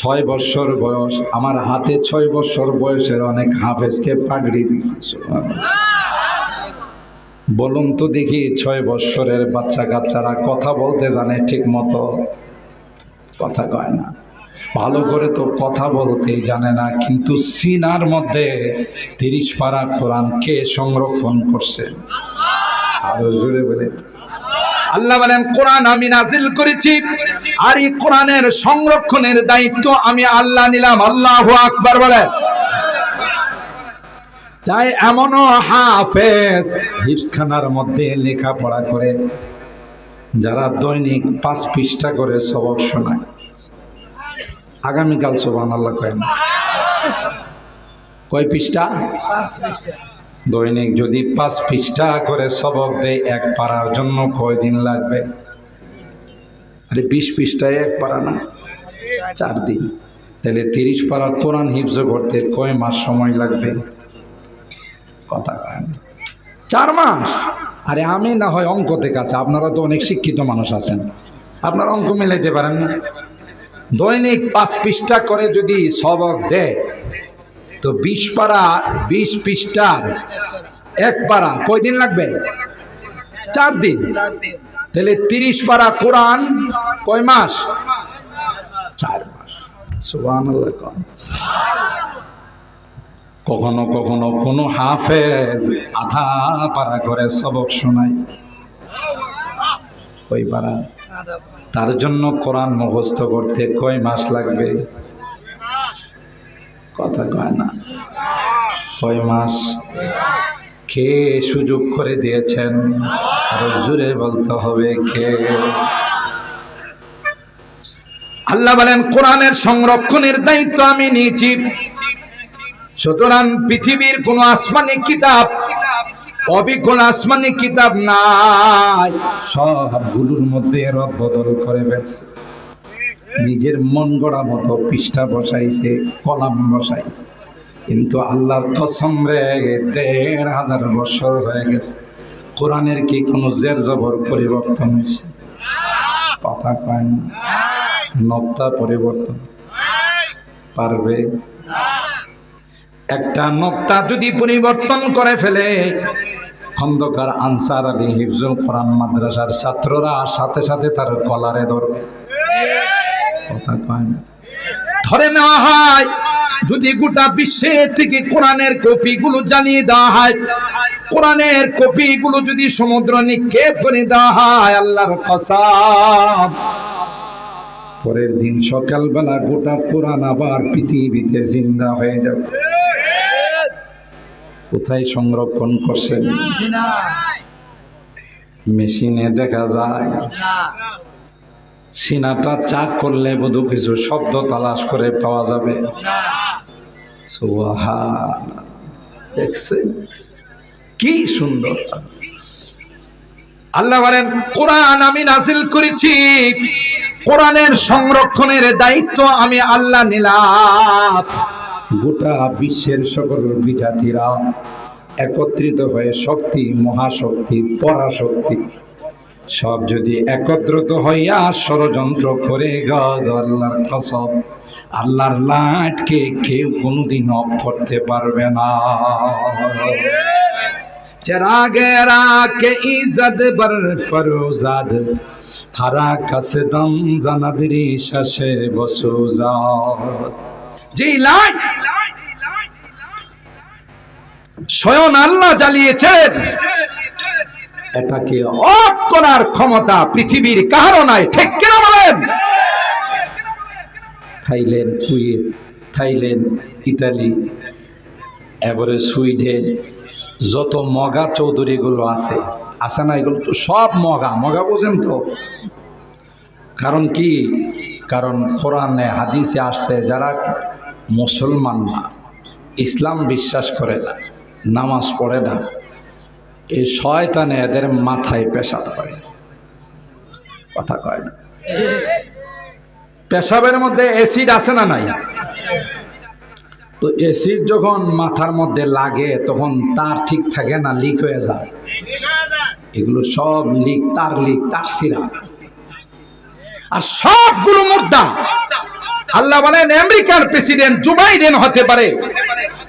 ছয় বছর বয়স, আমার হাতে ছয় বছর বয়সের অনেক হাফেজকে পাগড়ি দিয়েছি বলুন তো দেখি, ছয় বছরের বাচ্চা কাচ্চারা কথা বলতে জানে ঠিক মতো? কথা কয় না। ভালো করে তো কথা বলতেই জানে না, কিন্তু সিনার মধ্যে তিরিশ পারা কোরআন কে সংরক্ষণ করছে? আরও জোরে বলে। আল্লাহ বলেন, কোরআন আমি নাজিল করেছি। আর এই কোরআনের সংরক্ষণের দায়িত্ব আমি আল্লাহ নিলাম। আল্লাহ আকবার বলেন তাই এমনও হাফেজ হিফসখানার মধ্যে লেখাপড়া করে, যারা দৈনিক পাঁচ পৃষ্ঠা করে সবক শোনায়। আগামীকাল সোবান আল্লাহ কয় না? কয় পৃষ্ঠা? দৈনিক যদি পাঁচ পৃষ্ঠা করে সবক দেয়, এক পারার জন্য কয়দিন লাগবে? আরে বিশ পৃষ্ঠায় এক পারা না, চার দিন। তাহলে তিরিশ পারা কোরআন হিফজ করতে কয় মাস সময় লাগবে? কথা কয় চার মাস? আরে আমি না হয় অঙ্কতে কাছে আপনারা তো অনেক শিক্ষিত মানুষ আছেন। আপনারা অঙ্ক মিলাইতে পারেন না। দৈনিক পাঁচ পৃষ্ঠা করে যদি সবক দেয়, তো বিশ পারা, বিশ পৃষ্ঠার এক পারা কয়দিন লাগবে? চার দিন। তাহলে তিরিশ পারা কোরআন কয় মাস? চার মাস। কখনো কখনো কোনো হাফেজ আধা পারা করে সবক শোনায়। কই পারা? তার জন্য কোরআন মুখস্থ করতে কয় মাস লাগবে? কথা কয় না। কয় মাস? কে সুযোগ করে দিয়েছেন? আরও জুড়ে বলতে হবে কে? আল্লাহ বলেন, কোরআনের সংরক্ষণের দায়িত্ব আমি নিয়েছি। সুতরাং পৃথিবীর কোন আসমানি কিতাব অবিজ্ঞ আসমানি কিতাব নাই। সবগুলোর মধ্যে রদ বদল করে ফেলছে। নিজের মন গড়া মতো পৃষ্ঠা বসাইছে, কলাম বসাইছে। কিন্তু আল্লাহর কসম রে, দেড় হাজার বছর হয়ে গেছে। কোরআনের কি কোনো জের জবর পরিবর্তন হয়েছে? কথা কয় না। নক্তা পরিবর্তন। পারবে? একটা নক্তা যদি পরিবর্তন করে ফেলে, খন্দকার আনসার আলী হিফজুল কোরআন মাদ্রাসার ছাত্ররা সাথে সাথে তার কলারে ধরবে। কথা কয় না। ধরে নেওয়া হয়, যদি গোটা বিশ্বের থেকে কোরআনের কপিগুলো জানিয়ে দেওয়া হয় কোরআনের কপিগুলো যদি সমুদ্র নিক্ষেপ করে দেওয়া আল্লাহর কসম। পরের দিন সকালবেলা গোটা কোরআন আবার পৃথিবীতে জিন্দা হয়ে যাবে। কোথায় সংরক্ষণ করছেন? মেশিনে দেখা যায়। সিনাটা চাক করলে বোধ কিছু শব্দ তালাশ করে পাওয়া যাবে। সুবহান। কি সুন্দর। আল্লাহ বলেন, কোরআন আমি নাজিল করেছি। কোরআনের সংরক্ষণের দায়িত্ব আমি আল্লাহ নিলাম। গোটা বিশ্বের সকল বিজাতিরা একত্রিত হয়ে শক্তি, মহাশক্তি, পরাশক্তি, সব যদি একত্রিত হইয়া ষড়যন্ত্র করে আল্লাহর কসম আল্লাহর লাটকে কেউ কোনোদিন অফ করতে পারবে না। چراغ را کے عزت بر হারা কাছে দম জানাদিরি শ্বাসে বসুজাত যে লাইট স্বয়ং আল্লাহ জ্বালিয়েছেন এটাকে অফ করার ক্ষমতা পৃথিবীর কারও নাই। ঠিক কেন বলেন? থাইল্যান্ড, কুয়েত, থাইল্যান্ড, ইতালি এবারে সুইডেন যত মগা চৌধুরীগুলো আছে আছে না এগুলো তো সব মগা মগা বোঝেন তো। কারণ কি? কারণ কোরআনে, হাদিসে আসছে, যারা মুসলমান না, ইসলাম বিশ্বাস করে না, নামাজ পড়ে না, এই শয়তানে এদের মাথায় পেশাব করে। কথা কয় না। পেশাবের মধ্যে অ্যাসিড আছে না নাই? তো এসিড যখন মাথার মধ্যে লাগে, তখন তার ঠিক থাকে না, লিক হয়ে যায়। এগুলো সব লিক, তার লিক, তার সিরা। আর সবগুলো মুর্দা আল্লাহ বলেন, আমেরিকার প্রেসিডেন্ট জো বাইডেন হতে পারে,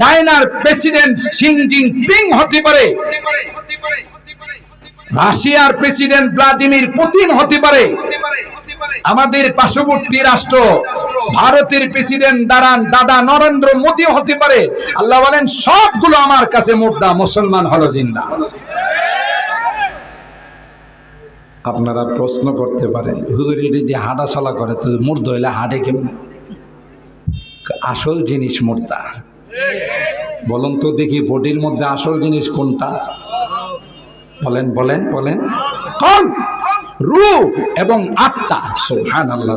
চায়নার প্রেসিডেন্ট শি জিনপিং হতে পারে, রাশিয়ার প্রেসিডেন্ট ভ্লাদিমির পুতিন হতে পারে। আমাদের পার্শ্ববর্তী রাষ্ট্র ভারতের প্রেসিডেন্ট দাঁড়ান দাদা নরেন্দ্র মোদী হতে পারে। আল্লাহ বলেন, সবগুলো আমার কাছে মুর্দা, মুসলমান হলো জিন্দা। আপনারা প্রশ্ন করতে পারেন, হুজুর দিয়ে হাঁটা চলা করে, তো মুর্দ হইলে হাঁটে কেমন? আসল জিনিস মুর্দা। বলুন তো দেখি বডির মধ্যে আসল জিনিস কোনটা? বলেন বলেন বলেন। রু এবং আত্মা সুবহান আল্লাহ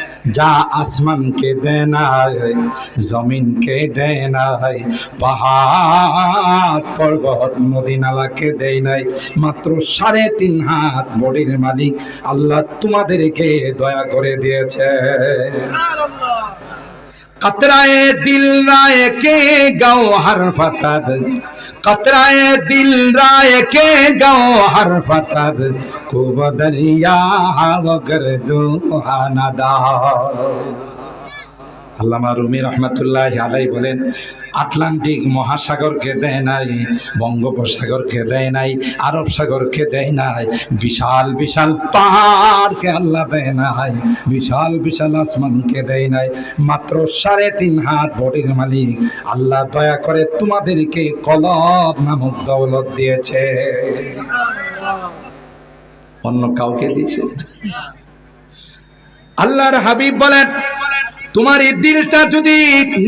যা আসমানকে দেয় নাই জমিনকে দেয় নাই পাহাড় পর্বত নদী নালাকে দেয় নাই। মাত্র সাড়ে তিন হাত বডির মালিক আল্লাহ তোমাদেরকে দয়া করে দিয়েছে। कतराए दिल राय के गौ हर फतद। कतराए दिल राय के गौ गौहर फतद। को बदरिया कर दो हानादा আল্লামা রুমি রহমতুল্লাহ আলাই বলেন, আটলান্টিক মহাসাগরকে দেয় নাই, বঙ্গোপসাগরকে দেয় নাই, আরব সাগরকে দেয় নাই, বিশাল বিশাল পাহাড়কে আল্লাহ দেয় নাই, বিশাল বিশাল আসমানকে দেয় নাই, মাত্র সাড়ে তিন হাত বডির মালিক আল্লাহ দয়া করে তোমাদেরকে কলব নামক দৌলত দিয়েছে। অন্য কাউকে দিয়েছে? আল্লাহর হাবিব বলেন তোমার এই দিলটা যদি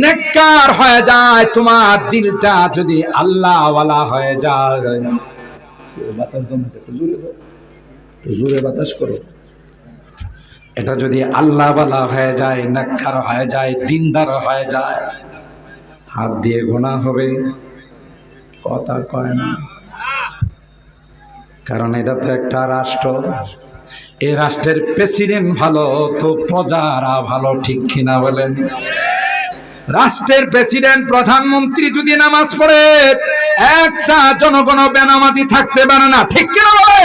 নেককার হয়ে যায়, তোমার দিলটা যদি আল্লাহওয়ালা হয়ে যায়। বাতাস জোরে বাতাস করো। এটা যদি আল্লাহওয়ালা হয়ে যায়, নেককার হয়ে যায়, দিনদার হয়ে যায়, হাত দিয়ে গোনা হবে, কথা কয় না। কারণ এটা তো একটা রাষ্ট্র। এই রাষ্ট্রের প্রেসিডেন্ট ভালো, তো প্রজারা ভালো, ঠিক কিনা বলেন? রাষ্ট্রের প্রেসিডেন্ট, প্রধানমন্ত্রী যদি নামাজ পড়ে, একটা জনগণ বেনামাজি থাকতে পারে না, ঠিক কিনা বলে?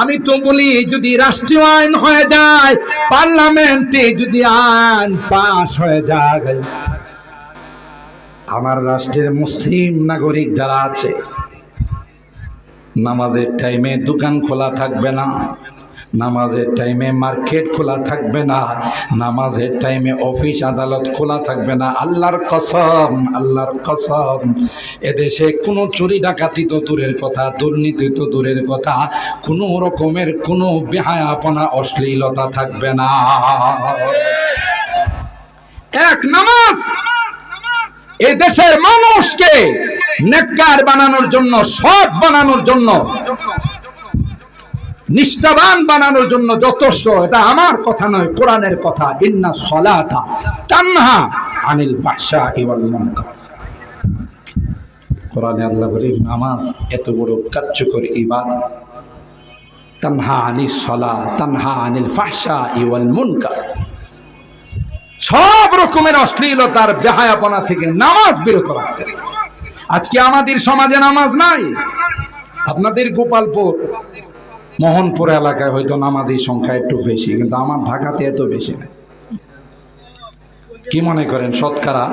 আমি তো বলি, যদি রাষ্ট্রীয় আইন হয়ে যায়, পার্লামেন্টে যদি আইন পাশ হয়ে যায়। আমার রাষ্ট্রের মুসলিম নাগরিক যারা আছে নামাজের টাইমে দোকান খোলা থাকবে না, নামাজের টাইমে মার্কেট খোলা থাকবে না, নামাজের টাইমে অফিস আদালত খোলা থাকবে না। আল্লাহর কসম আল্লাহর কসম। এদেশে কোনো চুরি ডাকাতি তো দূরের কথা, দুর্নীতি তো দূরের কথা, কোনো রকমের কোনো বেহায়াপনা, অশ্লীলতা থাকবে না। এক নামাজ! এই দেশের মানুষকে নেককার বানানোর জন্য, সৎ বানানোর জন্য, নিষ্ঠাবান বানানোর জন্য যথেষ্ট। এটা আমার কথা নয়, কোরআনের কথা। ইন্না সলাতা তানহা আনিল ফাহশা ওয়াল মুনকার। কোরআনে আল্লাহ বলি নামাজ এত বড় কার্যকর ইবাদত। তানহা আনিস সলা, তানহা আনিল ফাহশা ওয়াল মুনকার। সব রকমের অশ্লীলতার বেহায়াপনা থেকে নামাজ বিরত রাখতে আজকে আমাদের সমাজে নামাজ নাই। আপনাদের গোপালপুর, মোহনপুর এলাকায় হয়তো নামাজির সংখ্যা একটু বেশি, কিন্তু আমার ঢাকাতে এত বেশি নেই। কি মনে করেন, শতকরা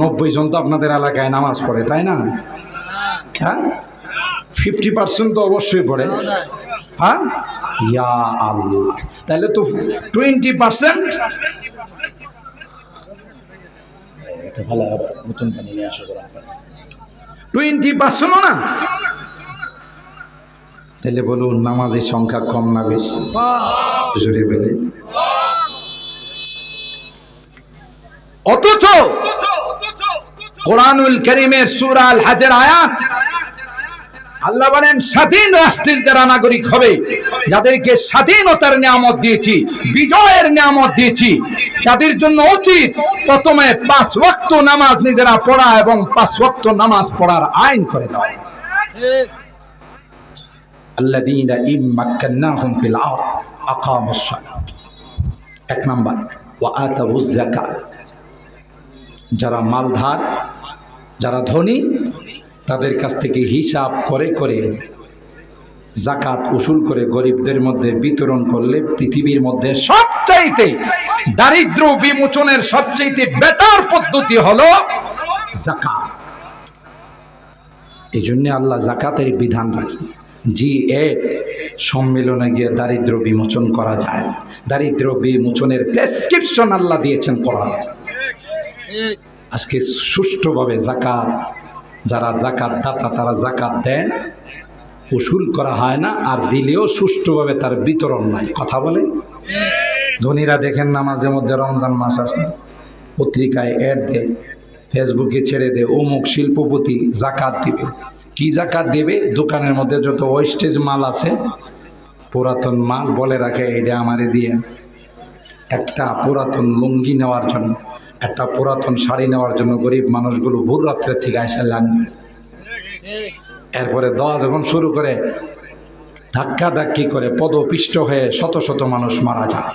নব্বই জন তো আপনাদের এলাকায় নামাজ পড়ে, তাই না? হ্যাঁ? ফিফটি পার্সেন্ট তো অবশ্যই পড়ে। হ্যাঁ? ইয়া আল্লাহ। তাহলে তো টোয়েন্টি পার্সেন্ট এটা ভালো হবে নতুন পানি নিয়ে আসা করা টোয়েন্টি পার্সেন্ট না? তাহলে বলুন নামাজের সংখ্যা কম না বেশি? জোরে বেলে। অথচ কোরআনুল করিমের সুরাল হাজের আয়াত আল্লাহ বলেন, স্বাধীন রাষ্ট্রের যারা নাগরিক হবে, যাদেরকে স্বাধীনতার নিয়ামত দিয়েছি, বিজয়ের নিয়ামত দিয়েছি, তাদের জন্য উচিত প্রথমে পাঁচ ওয়াক্ত নামাজ নিজেরা পড়া এবং পাঁচ ওয়াক্ত নামাজ পড়ার আইন করে দেওয়া এক যারা মালধার, যারা ধনী তাদের কাছ থেকে হিসাব করে করে জাকাত উসুল করে গরিবদের মধ্যে বিতরণ করলে পৃথিবীর মধ্যে সবচাইতে দারিদ্র বিমোচনের সবচাইতে বেটার পদ্ধতি হলো জাকাত। এই জন্য আল্লাহ জাকাতের বিধান রাখছে জি এ, সম্মেলনে গিয়ে দারিদ্র বিমোচন করা যায় না। দারিদ্র বিমোচনের প্রেসক্রিপশন আল্লাহ দিয়েছেন কোরআনে। আজকে সুষ্ঠুভাবে জাকাত যারা জাকাত দাতা, তারা জাকাত দেন। উসুল করা হয় না, আর দিলেও সুষ্ঠুভাবে তার বিতরণ নাই। কথা বলে? ধনীরা দেখেন না মাঝে মধ্যে রমজান মাস আসলে পত্রিকায় অ্যাড দেয় ফেসবুকে ছেড়ে দে, অমুক শিল্পপতি জাকাত দিবে। কি জাকাত দেবে? দোকানের মধ্যে যত ওয়েস্টেজ মাল আছে, পুরাতন মাল বলে রাখে এটা আমারে দিয়ে একটা পুরাতন লুঙ্গি নেওয়ার জন্য। একটা পুরাতন শাড়ি নেওয়ার জন্য গরিব মানুষগুলো ভোর রাত্রের থেকে এসে লাগবে এরপরে দেওয়া যখন শুরু করে ধাক্কা ধাক্কি করে পদপিষ্ট হয়ে শত শত মানুষ মারা যায়।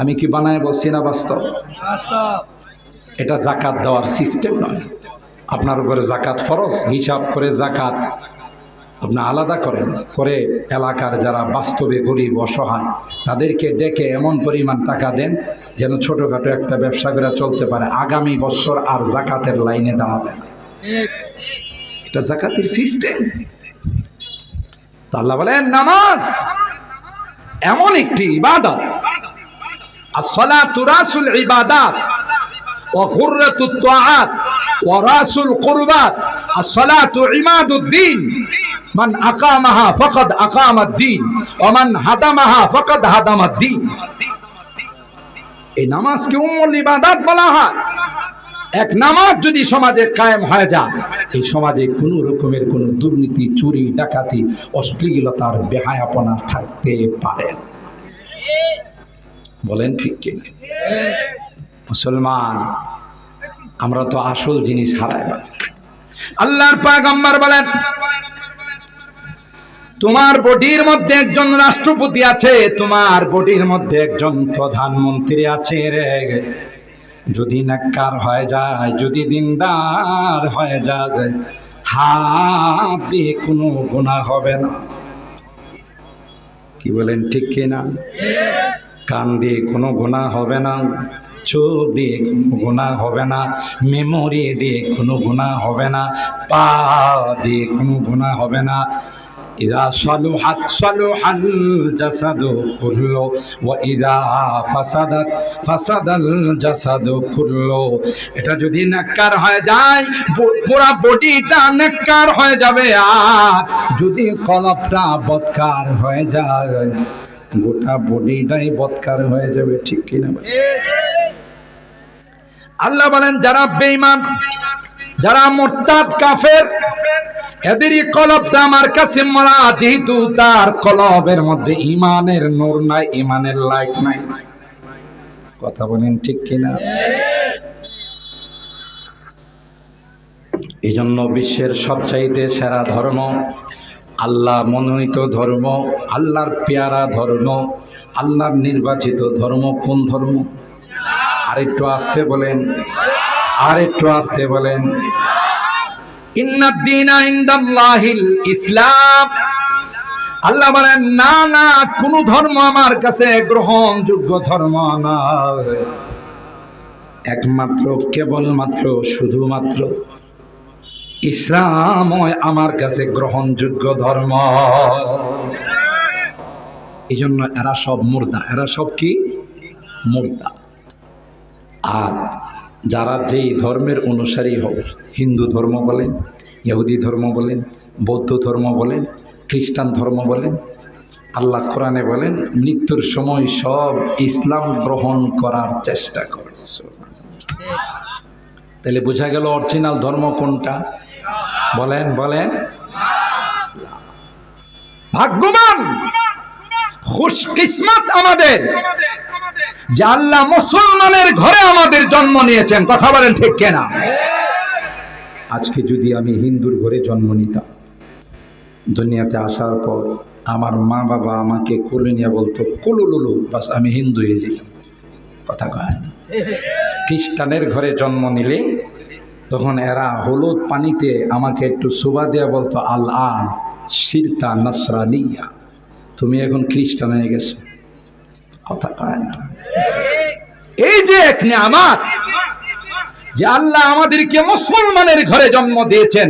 আমি কি বানায় বলছি না বাস্তব? এটা জাকাত দেওয়ার সিস্টেম নয়। আপনার উপরে জাকাত ফরজ, হিসাব করে জাকাত। আপনি আলাদা করেন করে এলাকার যারা বাস্তবে গরিব অসহায় তাদেরকে ডেকে এমন পরিমাণ টাকা দেন যেন ছোটোখাটো একটা ব্যবসা করে চলতে পারে আগামী বছর আর জাকাতের লাইনে দাঁড়াবে না এটা জাকাতের সিস্টেম তো আল্লাহ বলেন নামাজ এমন একটি ইবাদত الصلاة راس العبادات وخرة الطاعات وراس القربات الصلاة عماد الدين মান আকামাহা ফকদ আকামাদ্দিন, ওমান হাদামাহা ফকদ হাদামাদ্দিন এই নামাজকে উম্মুল ইবাদাত বলা হয়। এক নামাজ যদি সমাজে কায়েম হয়ে যায়, এই সমাজে কোনো রকমের কোনো দুর্নীতি, চুরি, ডাকাতি, অশ্লীলতার বেহায়াপনা থাকতে পারে বলেন ঠিক কিনা মুসলমান, আমরা তো আসল জিনিস হারাই আল্লাহর পাগম্বার বলেন তোমার বডির মধ্যে একজন রাষ্ট্রপতি আছে, তোমার বডির মধ্যে একজন প্রধানমন্ত্রী আছে রে। যদি নাক্কার হয়ে যায়, যদি দিনদার হয়ে যায়, হাত দিয়ে কোনো গুণা হবে না। কি বলেন, ঠিক কিনা কান দিয়ে কোনো গুণা হবে না, চোখ দিয়ে কোনো গুণা হবে না, মেমোরি দিয়ে কোনো গুণা হবে না, পা দিয়ে কোনো গুণা হবে না إذا صلحت صلح الجسد كله وإذا فسدت فسد الجسد كله এটা যদি নাক্কার হয়ে যায় পু- পুরা বডিটা নাক্কার হয়ে যাবে আর যদি কলপটা বৎকার হয়ে যায় গোটা বডিটাই বৎকার হয়ে যাবে ঠিক কিনা বলেন? আল্লাহ বলেন যারা বেঈমান যারা মোরতাদ কাফের এদেরই কলবটা আমার কাছে মরা, যেহেতু তার কলবের মধ্যে ইমানের নূর নাই ইমানের লাইট নাই। কথা বলেন ঠিক কিনা? এই জন্য বিশ্বের সবচাইতে সেরা ধর্ম আল্লাহ মনোনীত ধর্ম, আল্লাহর পেয়ারা ধর্ম, আল্লাহর নির্বাচিত ধর্ম কোন ধর্ম? আরেকটু আসতে বলেন, আরেকটু আসতে বলেন। ইসলাম। আল্লাহ বলেন, না না, কোন ধর্ম আমার কাছে গ্রহণযোগ্য ধর্ম নয় একমাত্র, কেবলমাত্র, শুধুমাত্র ইসলাম আমার কাছে গ্রহণযোগ্য ধর্ম। এই জন্য এরা সব মুর্দা। এরা সব কি? মুর্দা। আর যারা যেই ধর্মের অনুসারী হোক হিন্দু ধর্ম বলেন, ইহুদি ধর্ম বলেন, বৌদ্ধ ধর্ম বলেন, খ্রিস্টান ধর্ম বলেন, আল্লাহ কোরআনে বলেন, মৃত্যুর সময় সব ইসলাম গ্রহণ করার চেষ্টা করে। তাহলে বোঝা গেল অরিজিনাল ধর্ম কোনটা? বলেন বলেন। ভাগ্যবান! খুশ কিসমত আমাদের! যে আল্লাহ মুসলমানের ঘরে আমাদের জন্ম নিয়েছেন, কথা বলেন ঠিক কেনা? আজকে যদি আমি হিন্দুর ঘরে জন্ম নিতাম, দুনিয়াতে আসার পর আমার মা বাবা আমাকে কোলে নিয়ে বলতো কুলুলুলু বাস আমি হিন্দু হয়ে যেতাম। কথা কয়। খ্রিস্টানের ঘরে জন্ম নিলে তখন এরা হলুদ পানিতে আমাকে একটু সুবা দেয়া বলতো আল আন সিরতা নাসরানিয়া, তুমি এখন খ্রিস্টান হয়ে গেছো। কথা কয় না এই যে এক নিয়ামাত, যে আল্লাহ আমাদেরকে মুসলমানের ঘরে জন্ম দিয়েছেন,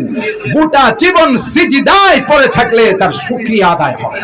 গোটা জীবন সিজিদায় পড়ে থাকলে তার সুক্রিয়া আদায় হবে।